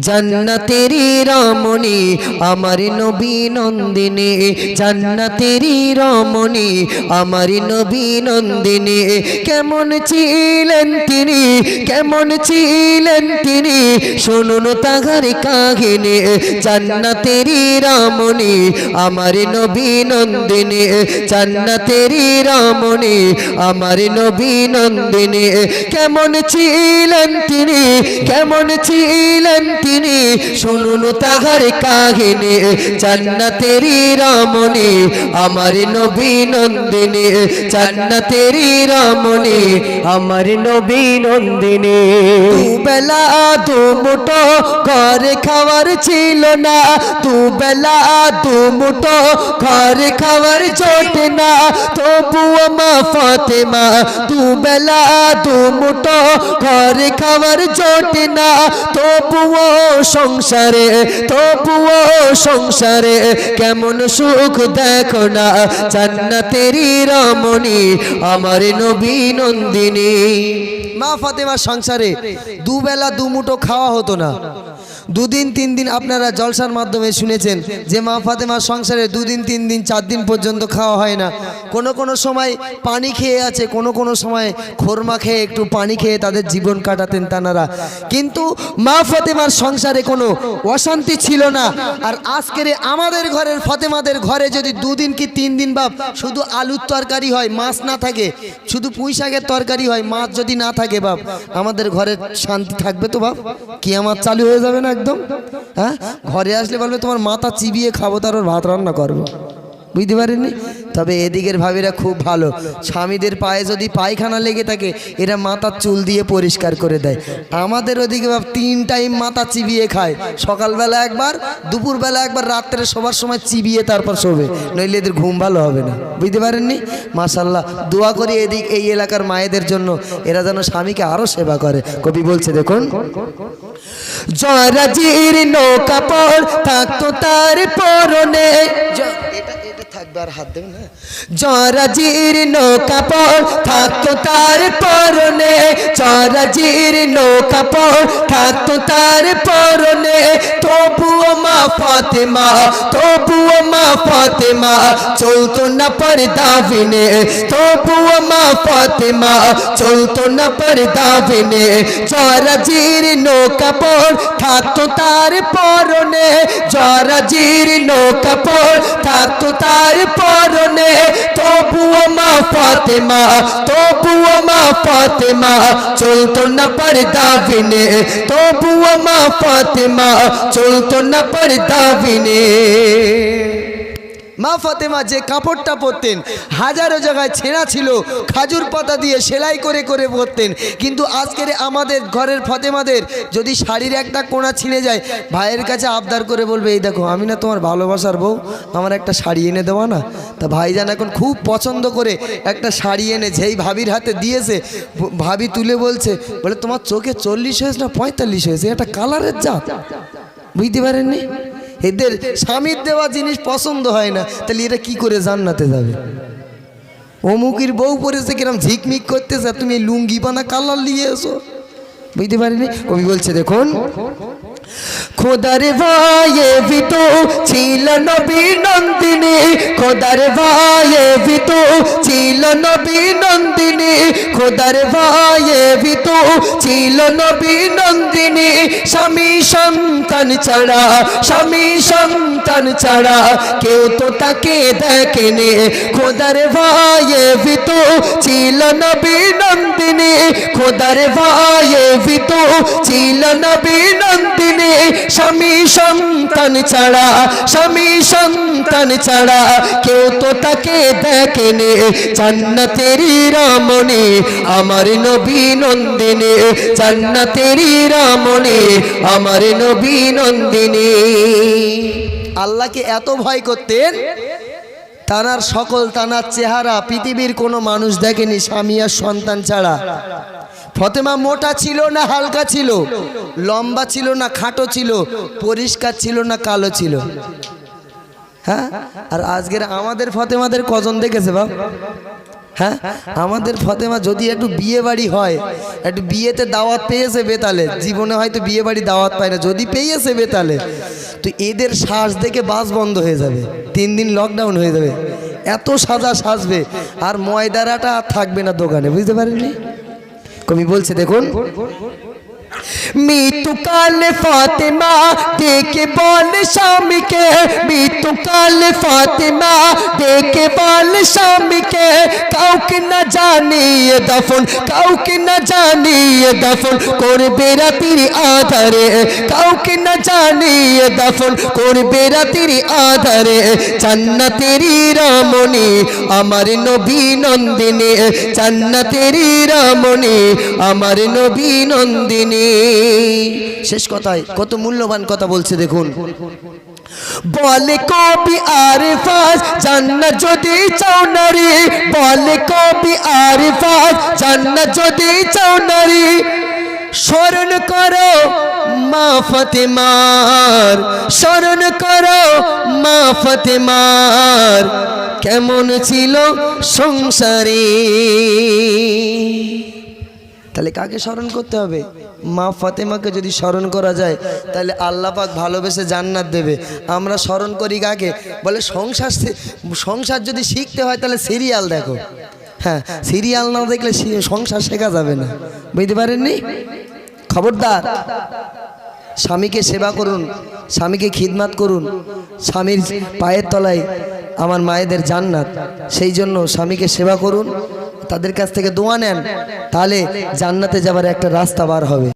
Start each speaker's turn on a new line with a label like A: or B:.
A: জান্নাতেরি রমণী, আমার নবী নন্দিনী। জান্নাতেরি রমণী, আমার নবী নন্দিনী। কেমন ছিলেন তিনি, কেমন ছিলেন তিনি, শুনুন তাহার কাহিনী। জান্নাতেরি রমণী, আমার নবী নন্দিনী। জান্নাতেরি রমণী, আমার নবী নন্দিনী। কেমন ছিলেন তিনি, কেমন ছিলেন তিনি শুনুন তাহার কাহিনী। জান্নাতেরি রমণী, আমার নবী নন্দিনী। জান্নাতেরি রমণী, আমার নবী নন্দিনী। বেলা দু মুঠো ঘরে খাবার ছিল না। দু বেলা দু মুঠো ঘরে খাবার জোটে না। তবুও মা ফাতেমা দু বেলা দু মুঠো ঘরে খাবার জোটে না। তবুও সংসারে, তবুও সংসারে কেমন সুখ দেখো না। জান্নাতেরই রমণী, আমার নবী নন্দিনী।
B: মা ফাতেমার সংসারে দুবেলা দুমুটো খাওয়া হতো না। দুদিন, তিন দিন আপনারা জলসার মাধ্যমে শুনেছেন যে মা ফাতেমার সংসারে দুদিন, তিন দিন, চার দিন পর্যন্ত খাওয়া হয় না। কোনো কোনো সময় পানি খেয়ে আছে, কোনো কোনো সময় খোরমা খেয়ে একটু পানি খেয়ে তাদের জীবন কাটাতেন তানারা। কিন্তু মা ফাতেমার সংসারে কোনো অশান্তি ছিল না। আর আজকের আমাদের ঘরের ফাতেমাদের ঘরে যদি দুদিন কি তিন দিন বাপ শুধু আলুর তরকারি হয়, মাছ না থাকে, শুধু পুঁই শাকের তরকারি হয়, মাছ যদি না থাকে বাপ, আমাদের ঘরে শান্তি থাকবে তো বাপ? কি আমার চালু হয়ে যাবে না একদম? হ্যাঁ? ঘরে আসলে বলবে, তোমার মাথা চিবিয়ে খাব, তার ভাত রান্না করব। বুঝতে পারেননি? তবে এদিকের ভাবিরা খুব ভালো। স্বামীদের পায়ে যদি পায়খানা লেগে থাকে, এরা মাথার চুল দিয়ে পরিষ্কার করে দেয়। আমাদের ওদিকে বাপ তিন টাইম মাথা চিবিয়ে খায়। সকালবেলা একবার, দুপুরবেলা একবার, রাত্রে সবার সময় চিবিয়ে তারপর শোবে। নইলে এদের ঘুম ভালো হবে না। বুঝতে পারেননি? মাশাল্লাহ দোয়া করি এদিক, এই এলাকার মায়েদের জন্য। এরা যেন স্বামীকে আরও সেবা করে। কবি বলছে, দেখুন।
A: জরাজির নৌকা পর থাকতো তার পরনে।
B: থাকবে আর হাত দেবে
A: নৌকা পর থাকতো তার পরনে। জরাজির নৌকা পর থাকতো তার পরনে তবুও মা ফাতেমা, তবুও মা ফাতেমা, চলতো না পর্দা বিনে। তবুও মা ফাতেমা, চলতো না পর্দা বিনে। জরাজির নৌকা পর থাকতো তার পরনে। জরাজির নৌকা পর থাকতো তার পরনে। তবুও মা ফাতেমা, তবুও মা ফাতেমা, চলতো না পর্দা বিনে। তবুও মা ফাতেমা, চলতো না পর্দা বিনে
B: মা ফাতেমা যে কাপড়টা পরতেন, হাজারো জায়গায় ছেঁড়া ছিল, খাজুর পাতা দিয়ে সেলাই করে করে পরতেন। কিন্তু আজকের আমাদের ঘরের ফাতেমাদের যদি শাড়ির একটা কোণা ছিঁড়ে যায়, ভাইয়ের কাছে আবদার করে বলবে, এই দেখো, আমি না তোমার ভালোবাসার বউ, আমার একটা শাড়ি এনে দেওয়া না? তা ভাইজান এখন খুব পছন্দ করে একটা শাড়ি এনে যেই ভাবির হাতে দিয়েছে, ভাবি তুলে বলছে, বলে তোমার চোখে চল্লিশ হয়েছে না পঁয়তাল্লিশ হয়েছে? এটা কালারের জাত। বুঝতে পারেননি? এদের স্বামীর দেওয়া জিনিস পছন্দ হয় না, তাহলে এরা কি করে জান্নাতে যাবে? অমুকির বউ পড়েছে কিরম ঝিকমিক করতেছে, তুমি লুঙ্গি বানা কালার নিয়ে এসো। বুঝতে পারিনি কবি বলছে, দেখুন
A: খোদার ভাইয়ে ভিতু ছিল নবী নন্দিনী। খোদার ভাইয়ে ভিতু ছিল নবী নন্দিনী। খোদার ভাইয়ে ভিতু ছিল নবী নন্দিনী। স্বামী সন্তান ছাড়া, স্বামী সন্তান ছাড়া কেউ তো তাকে দেখেনি। খোদার ভাইয়ে ভিতু ছিল নবী নন্দিনী। খোদার ভাইয়ে ভিতু ছিল নবী নন্দিনী। স্বামী সন্তান ছাড়া, স্বামী সন্তান ছাড়া কেউ তো তাকে দেখেনি, জান্নাতেরি রমণী, আমার নবী নন্দিনী, জান্নাতেরি রমণী, আমার নবী নন্দিনী।
B: আল্লাহকে এত ভয় করতেন, তানার সকল, তানার চেহারা, পৃথিবীর কোনো মানুষ দেখেনি, স্বামী আর সন্তান ছাড়া। ফতেমা মোটা ছিল না হালকা ছিল? লম্বা ছিল না খাটো ছিল? পরিষ্কার ছিল না কালো ছিল? হ্যাঁ? আর আজকের আমাদের ফতেমাদের কজন দেখেছে বাপ? হ্যাঁ? আমাদের ফতেমা যদি একটু বিয়ে বাড়ি হয়, একটু বিয়েতে দাওয়াত পেয়েছে বেতালে, জীবনে হয়তো বিয়ে বাড়ি দাওয়াত পায় না, যদি পেয়েছে বেতালে, তো এদের শ্বাস দেখে বাস বন্ধ হয়ে যাবে, তিন দিন লকডাউন হয়ে যাবে, এত সাজা সাজবে, আর ময়দারাটা আর থাকবে না দোকানে, বুঝতে পারেননি? কবি বলছে দেখুন।
A: মৃত্যু কালে ফাতেমা, দেখে বল স্বামীকে। মৃত্যু কালে ফাতেমা, দেখে বল স্বামীকে। কাউকে না জানিয়ে দফন, কাউকে না জানিয়ে দফন করবে রাতির আধারে। কাউকে না জানিয়ে দফন করবে রাতির আধারে। জান্নাতেরই রমণী, আমার নবী নন্দিনী। জান্নাতেরই রমণী, আমার নবী নন্দিনী।
B: শেষ কথায় কত মূল্যবান কথা বলছে দেখুন।
A: বলে কবি আর ফাস জান্নাত যদি চাও নারী। বলে কবি আর ফাস জান্নাত যদি চাও নারী। স্মরণ করো মা ফতেমার, স্মরণ করো মা ফতেমার। কেমন ছিল সংসারে?
B: তাহলে কাকে স্মরণ করতে হবে? মা ফাতেমাকে যদি স্মরণ করা যায়, তাহলে আল্লাহ পাক ভালোবেসে জান্নাত দেবে। আমরা স্মরণ করি কাকে? বলে সংসার সংসার যদি শিখতে হয়, তাহলে সিরিয়াল দেখো। হ্যাঁ সিরিয়াল না দেখলে সংসার শেখা যাবে না। বুঝতে পারেননি? খবরদার। স্বামীকে সেবা করুন, স্বামীকে খিদমাত করুন, স্বামীর পায়ের তলায় আমার মায়েদের জান্নাত। সেই জন্য স্বামীকে সেবা করুন। তাদের কাছ থেকে দোয়া নেন তাহলে জান্নাতে যাবার একটা রাস্তা বার হবে।